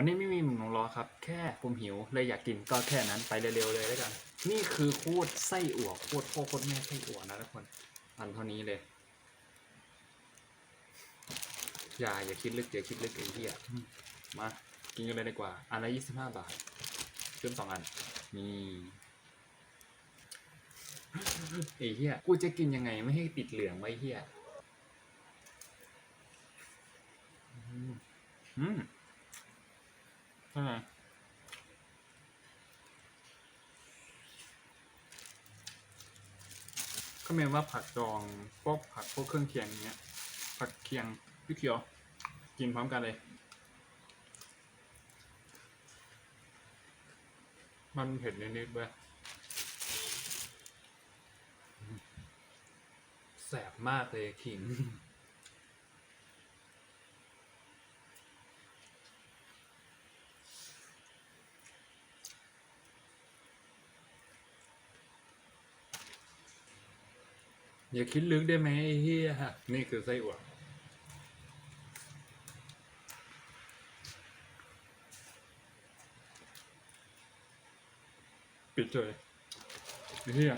วันนี้ไม่มีหมูล้อครับ แค่ผมหิวเลยอยากกินก็แค่นั้นไปเร็วๆเลยแล้วกัน นี่คือโคตรไส้อั่วโคตรพ่อโคตรแม่ไส้อั่วนะทุกคนอันเท่านี้เลย อย่าอย่าคิดลึกอย่าคิดลึกไอ้เหี้ยมา กินกันเลยดีกว่า อันละยี่สิบห้าบาทซื้อสองอันนี่ไอ้เหี้ยกูจะกินยังไงไม่ให้ติดเหลืองไว้เหี้ยอืมอืม ช่ไหมก็เมนว่าผักดองพวกผักพวกเครื่องเคียงอย่างเงี้ย ผักเคียงพี่เขียว กินพร้อมกันเลย มันเผ็ดนิดๆเว้ยแสบมากเลยขิง อย่าคิดลึกได้ไหมไอ้เฮียนี่คือไส้อั่วปิดเลยไอ้เฮีย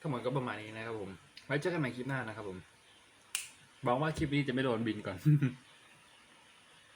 ทั้งหมดก็ประมาณนี้นะครับผม ไว้เจอกันใหม่คลิปหน้านะครับผมหวังว่าคลิปนี้จะไม่โดนบินก่อน